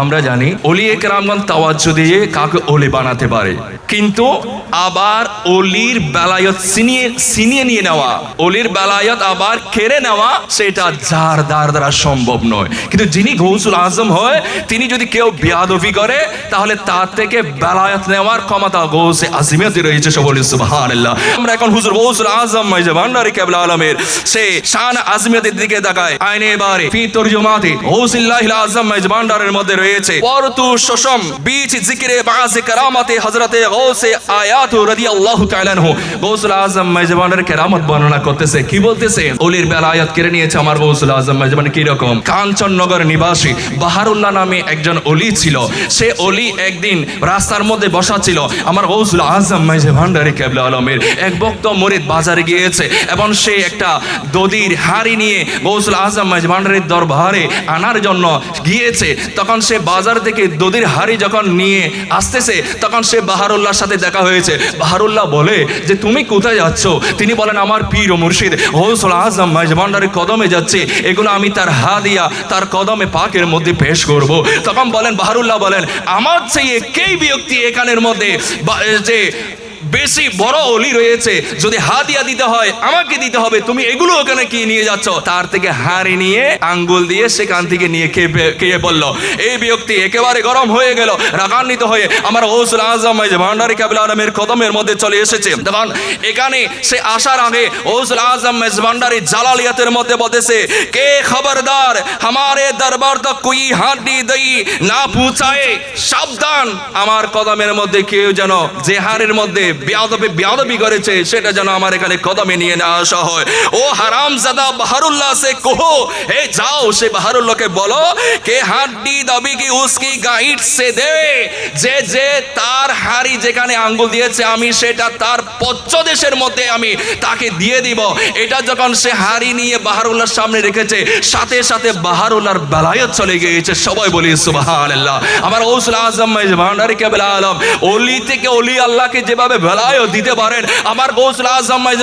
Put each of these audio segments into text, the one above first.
আমরা জানি, অলি একরামগণ তাওয়াজ্জু দিয়ে কাকে অলি বানাতে পারে। কিন্তু আবার অলির বেলায়ত সিনিয়ে সিনিয়ে নিয়ে নেওয়া, অলির বেলায়ত আবার কেড়ে নেওয়া, সেটা যার দ্বার দ্বারা সম্ভব নয়। কিন্তু যিনি গৌসুল আজম হয়, তিনি যদি কেউ বিয়াদফি করে, তাহলে তার থেকে বেলায়ত নেওয়ার ক্ষমতা গৌসে আজিমিয়তে রয়েছে সকল সুবহানাল্লাহ। আমরা এখন হুজুর গৌসুল আজম মাইজে ভান্ডারি কেবলা আলমের, সে শান আজমিয়তের দিকে তাকায়। আইনে এবারে ফি তরজুমাতে গৌসিল্লাহিল আজম মাইজে ভান্ডারের মধ্যে রয়েছে। পরতু জিকিরে বাজে কারামাতে হযরতে গৌসে আয়াত তাআলা আনহু। গৌসুল আজম মাইজে ভান্ডারের কেরামত বর্ণনা করতেছে, কি বলতেছে? কেড়ে নিয়েছে আমার গৌসুল আজম মাইজে ভান্ডার কি রকম? কাঞ্চননগর নিবাসী বাহারুল্লাহ নামে একজন অলি ছিল। সে অলি একদিন রাস্তার মধ্যে বসা ছিল। আমার গৌসুল আজম কেবলা আলমের এক বক্ত মরিদ বাজারে গিয়েছে এবং সে একটা দদির হাড়ি নিয়ে গৌসুল আজম মাইজে দরবারে আনার জন্য গিয়েছে। তখন সে বাজার থেকে দদির হাড়ি যখন নিয়ে আসতেছে, তখন সে বাহারুল্লাহর সাথে দেখা হয়েছে। বাহারুল্লাহ বলে যে, তুমি কোথায় যাচ্ছ? তিনি বলেন, আমার পীর ও মুর্শিদ হৌসল আজম মাইজে কদমে যাচ্ছে। এগুলো আমি তার হা দিয়া তার কদমে পাকের মধ্যে পেশ করব। তখন বলেন, বাহারুল্লাহ বলেন, আমার চেয়ে কেই ব্যক্তি এখানের মধ্যে? যে বেশি বড় অলি রয়েছে। যদি হাতিয়া দিতে হয়, আমাকে দিতে হবে। তুমি এগুলো ওখানে কি নিয়ে যাচ্ছ? তার থেকে হাড়ি নিয়ে, আঙ্গুল দিয়ে সেখান থেকে নিয়ে খেয়ে বলল এই ব্যক্তি একেবারে গরম হয়ে গেল। রাগান্বিত হয়ে আমার ওসুল আজম ভান্ডারি কাবিল আলমের কদমের মধ্যে চলে এসেছে। তখন এখানে সে আসার আগে ওসুল আজম ভান্ডারি জালালিয়াতের মধ্যে বদেছে কে খবরদার হামারে দরবার তো কুই হাঁটি দই না পুছায় সাবধান। আমার কদমের মধ্যে কেউ যেন যে হাড়ের মধ্যে বেয়াদবি বেয়াদবি করেছে, সেটা যেন আমার এখানে কদমে নিয়ে না আসা হয়। ও হারাম জাদা বাহারুল্লাহ, সে কহো। হে যাও, সে বাহারুল্লাহকে বলো কে হাড্ডি, দাবি কি, উসকি, গাইড সে দে। যে যে তার হাড়ি যেখানে আঙ্গুল দিয়েছে, আমি সেটা তার পশ্চদেশের মধ্যে আমি তাকে দিয়ে দিব। এটা যখন সে হাড়ি নিয়ে বাহারুল্লাহর সামনে রেখেছে, সাথে সাথে বাহারুল্লাহর বেলায়ত চলে গিয়েছে। সবাই বলি, সুবহানাল্লাহ। আমার গৌসুল আজম ভান্ডারি কেবল আলম অলি থেকে অলি, আল্লাহকে যেভাবে বেলায়ত দিতে পারেন। আমার গৌসুল আজম মাইজ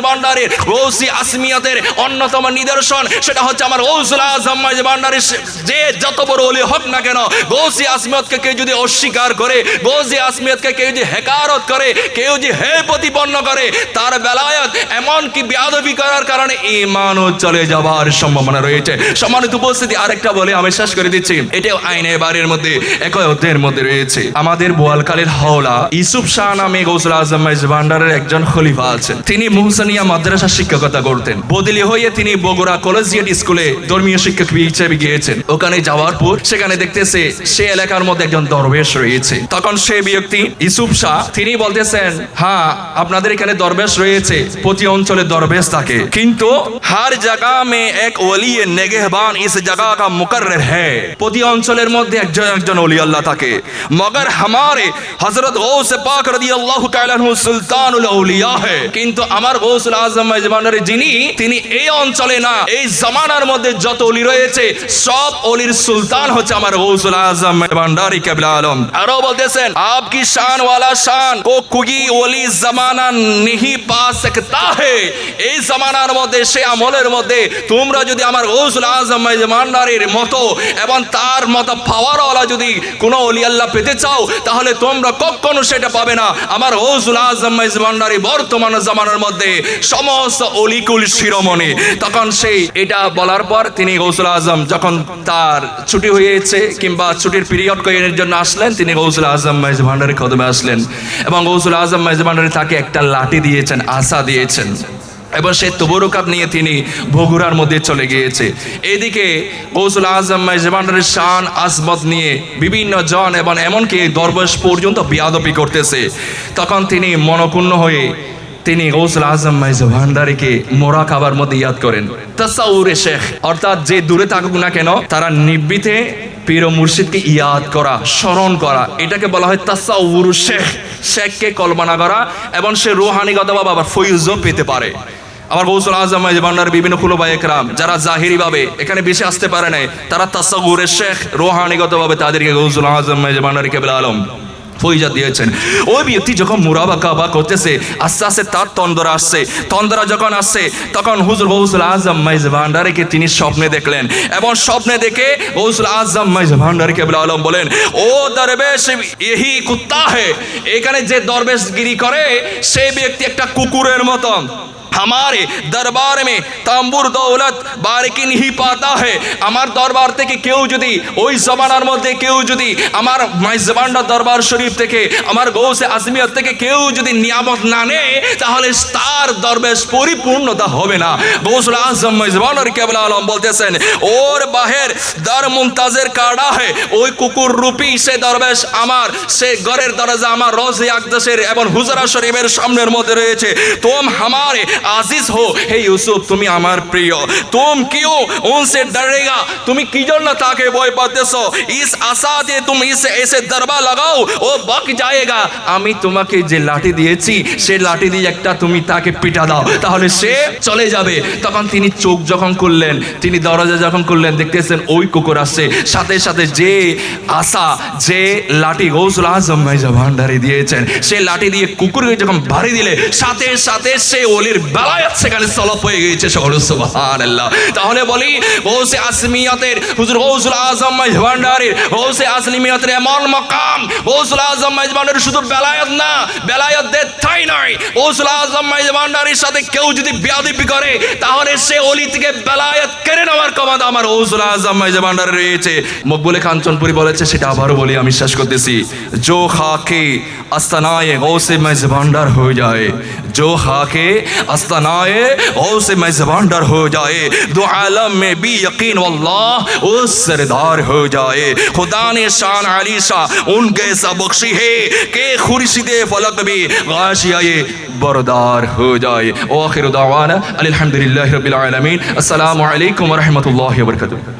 গৌসি আসমিয়াতের অন্যতম নিদর্শন, সেটা হচ্ছে আমার গৌসুল আজম মাইজ যে যত বড় অলি হোক না কেন, গৌসি আসমিয়তকে কেউ যদি অস্বীকার করে, গৌসি আসমিয়তকে কেউ যদি হেকারত করে, কেউ যদি হে প্রতিপন্ন করে, তার বেলায়ত এমন কি বেয়াদবি করার কারণে ইমানও চলে যাবার সম্ভাবনা রয়েছে। সম্মানিত উপস্থিতি, আরেকটা বলে আমি শেষ করে দিচ্ছি। এটাও আইনে বাড়ির মধ্যে, একই অধ্যায়ের মধ্যে রয়েছে। আমাদের বোয়ালকালের হাওলা ইসুফ শাহ নামে গৌসুল আজম নামাইজ ভান্ডারের একজন খলিফা আছেন তিনি মোহসানিয়া মাদ্রাসা শিক্ষকতা করতেন। বদলি হয়ে তিনি বগুড়া কলেজিয়েট স্কুলে ধর্মীয় শিক্ষক হিসেবে গিয়েছেন। ওখানে যাওয়ার পর সেখানে দেখতেছে সে এলাকার মধ্যে একজন দরবেশ রয়েছে। তখন সে ব্যক্তি ইসুফ শাহ, তিনি বলতেছেন হ্যাঁ আপনাদের এখানে দরবেশ রয়েছে। প্রতি অঞ্চলে দরবেশ থাকে। কিন্তু হার জায়গা মে এক ওলি নেগেহবান ইস জায়গা কা মুকরর হ্যায়। প্রতি অঞ্চলের মধ্যে একজন একজন ওলি আল্লাহ থাকে। মগর হামারে হযরত গৌস পাক রাদিয়াল্লাহু তাআলা সুলতানুল আউলিয়া হে। কিন্তু আমার গৌসুল আজম মেজবানের যিনি, তিনি এই অঞ্চলে না, এই জামানার মধ্যে যত অলি রয়েছে, সব অলির সুলতান হচ্ছে আমার গৌসুল আজম মেজবান্ডারি কেবলা আলম। আরও বলতেছেন, আপ কি শান ওয়ালা শান? কো কুগি ওলি জামানা নিহি পা সকতা হে। এই জামানার মধ্যে, সে আমলের মধ্যে, তোমরা যদি আমার গৌসুল আজম মেজবান্ডারির মতো এবং তার মতো পাওয়ারওয়ালা যদি কোনো অলি আল্লাহ পেতে চাও, তাহলে তোমরা কখনো সেটা পাবে না। আমার গৌসুল বর্তমান জামানার মধ্যে সমস্ত অলিকুল শিরোমণি। তখন সেই এটা বলার পর তিনি গৌসুল আজম যখন তার ছুটি হয়েছে কিংবা ছুটির পিরিয়ড কয়েনের জন্য আসলেন, তিনি গৌসুল আজম মাইজ ভান্ডারের কদমে আসলেন এবং গৌসুল আজম মাইজ ভান্ডারে তাকে একটা লাঠি দিয়েছেন, আশা দিয়েছেন। এবং সে তবরুকাত নিয়ে তিনি বগুড়ার মধ্যে চলে গিয়েছে। এদিকে কৌসুল আজম মেজবানের শান আসবত নিয়ে বিভিন্ন জন এবং এমনকি দরবেশ পর্যন্ত বিয়াদপি করতেছে। তখন তিনি মনকুণ্ণ হয়ে তিনি গৌসুল আজম মাইজ ভান্ডারিকে মোরা খাবার মধ্যে ইয়াদ করেন। তাসাউরে শেখ, অর্থাৎ যে দূরে থাকুক না কেন, তারা নিবৃতে পীর মুর্শিদকে ইয়াদ করা, স্মরণ করা। এটাকে বলা হয় তাসাউর শেখ, শেখকে কল্পনা করা এবং সে রুহানিগতভাবে আবার ফৈজও পেতে পারে। আমার গৌসুল আজম ভান্ডার বিভিন্ন খুলবা একরাম, যারা জাহিরি ভাবে এখানে বেশি আসতে পারে নাই, তারা তাসাউরের শেখ রোহানিগত ভাবে তাদেরকে গৌসুল আজম ভান্ডারি কেবল আলম। ফৈজা দিয়েছেন। ওই ব্যক্তি যখন মুরাবা কাবা করতেছে, আস্তে আস্তে তার তন্দরা আসছে। তন্দরা যখন আসছে, তখন হুজুর গৌসুল আজম মাইজ ভান্ডারিকে তিনি স্বপ্নে দেখলেন এবং স্বপ্নে দেখে গৌসুল আজম মাইজ ভান্ডারি কেবল আলম বলেন, ও দরবেশ এহি কুত্তা হে। এখানে যে দরবেশগিরি করে, সেই ব্যক্তি একটা কুকুরের মতন। हमारे দরবার মে তাম্বুর দৌলত বারিকি নিহি পাতা হে আমার দরবার থেকে কেউ যদি ওই জমানার মধ্যে কেউ যদি আমার মাইজবান্ডা দরবার শরীফ থেকে আমার গৌসে আজমিয়ত থেকে কেউ যদি নিয়ামত না নেয় তাহলে তার দরবেশ পরিপূর্ণতা হবে না গৌসুল আজম মাইজবান্ডার কেবল আলম বলতেছেন ওর বাহের দর মুমতাজের কাটা হে ওই কুকুর রূপী সে দরবেশ আমার সে ঘরের দরজা আমার রোজে আকদাসের এবং হুজরা শরীফের সামনের মধ্যে রয়েছে তোম हमारे আজিজ হো, হে ইউসুফ, তুমি আমার প্রিয়। তুম কিও উনসে ডরেগা? তুমি কি জন্য তাকে ভয় পাতেছো? ইস আসাতে তুমি ইস এসে দরবা লাগাও, ও বক যায়েগা। আমি তোমাকে যে লাঠি দিয়েছি, সে লাঠি দিয়ে একটা তুমি তাকে পিটা দাও, তাহলে সে চলে যাবে। তখন তিনি চোখ যখন করলেন তিনি দরজা যখন করলেন দেখতেছেন ওই কুকুর আসছে। সাথে সাথে যে আশা যে লাঠি গৌসুল আজম মাইজা ভান্ডারি দিয়েছেন, সে লাঠি দিয়ে কুকুরকে যখন ভারী দিলে, সাথে সাথে সে ওলির বেলায়াত সেখানে সলপ হয়ে গিয়েছে, সকল সুবহানাল্লাহ। তাহলে বলি, গৌসে আসমিয়াতের, হুজুর গৌসুল আজম ভান্ডারির গৌসে আসলিমিয়াতের এমন মকাম। গৌসুল আজম মাইজ ভান্ডারি শুধু বেলায়াত না বেলায়াত দে তাই নয়। গৌসুল আজম ভান্ডারির সাথে কেউ যদি বিয়াদবি করে, তাহলে সে অলি থেকে বেলায়াত কেড়ে নেওয়ার ক্ষমতা আমার গৌসুল আজম মাইজ ভান্ডারে রয়েছে। মকবুলে কাঞ্চনপুরি বলেছে, সেটা আবারও বলি, আমি শেষ করতেছি। জো খাকে استنائے غو سے میں زبان ڈر ہو جائے۔ جو خاکے استنائے غو سے میں زبان ڈر ہو جائے۔ دو عالم میں بھی یقین واللہ اس سردار ہو جائے۔ خدا نے شان علی شاہ ان کیسا بخشی ہے کہ خورشید فلک بھی غاشیہ بردار ہو جائے۔ واخر دعوانا الحمدللہ رب العالمین۔ السلام علیکم ورحمت اللہ وبرکاتہ۔